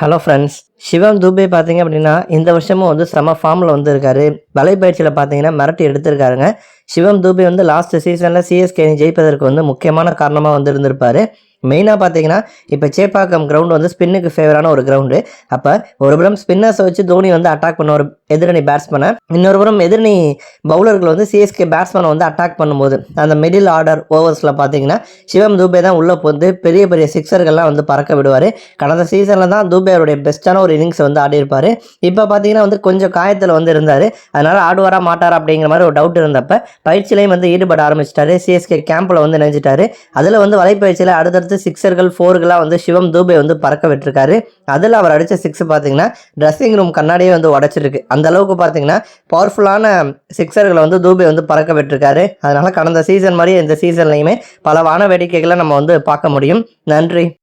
Hello friends சிவம் தூபே பார்த்தீங்க அப்படின்னா இந்த வருஷமும் வந்து செம ஃபார்மில் வந்திருக்காரு. வலைப்பயிற்சியில் பார்த்தீங்கன்னா மிரட்டி எடுத்திருக்காருங்க. சிவம் தூபே வந்து லாஸ்ட் சீசனில் சிஎஸ்கே ஜெயிப்பதற்கு வந்து முக்கியமான காரணமாக வந்து இருந்திருப்பாரு மெயினாக பார்த்தீங்கன்னா இப்போ சேப்பாக்கம் கிரவுண்ட் வந்து ஸ்பின்னுக்கு ஃபேவரான ஒரு கிரவுண்டு அப்போ ஒரு புறம் ஸ்பின்னர்ஸை வச்சு தோனி வந்து அட்டாக் பண்ண ஒரு எதிரணி பேட்ஸ்மேனை இன்னொரு புறம் எதிரணி பவுலர்கள் வந்து சிஎஸ்கே பேட்ஸ்மேனை வந்து அட்டாக் பண்ணும்போது அந்த மிடில் ஆர்டர் ஓவர்ஸில் பார்த்தீங்கன்னா சிவம் தூபே தான் உள்ளே வந்து பெரிய பெரிய சிக்ஸர்கள்லாம் வந்து பறக்க விடுவார். கடந்த சீசனில் தான் தூபே அவருடைய பெஸ்ட்டான ஒரு இன்னிங்ஸ் வந்து ஆடியிருப்பார். இப்போ பார்த்தீங்கன்னா வந்து கொஞ்சம் காயத்தில் வந்து இருந்தார். அதனால் ஆடுவாரா மாட்டாரா அப்படிங்கிற மாதிரி ஒரு டவுட் இருந்தப்ப பயிற்சியிலையும் வந்து ஈடுபட ஆரம்பிச்சிட்டாரு. சிஎஸ்கே கேம்பில் வந்து நினைச்சிட்டாரு அதில் வந்து வலைப்பயிற்சியில் அடுத்தடுத்து சிக்ஸர்கள் ஃபோர்களாக வந்து சிவம் தூபே வந்து பறக்க விட்டுருக்காரு. அதில் அவர் அடித்த சிக்ஸ் பார்த்தீங்கன்னா ட்ரெஸ்ஸிங் ரூம் கண்ணாடியே வந்து உடச்சிருக்கு. அந்த அளவுக்கு பார்த்தீங்கன்னா பவர்ஃபுல்லான சிக்ஸர்களை வந்து தூபே வந்து பறக்க விட்டுருக்காரு. அதனால் கடந்த சீசன் மாதிரியே இந்த சீசன்லையுமே பல வான வேடிக்கைகளை நம்ம வந்து பார்க்க முடியும். நன்றி.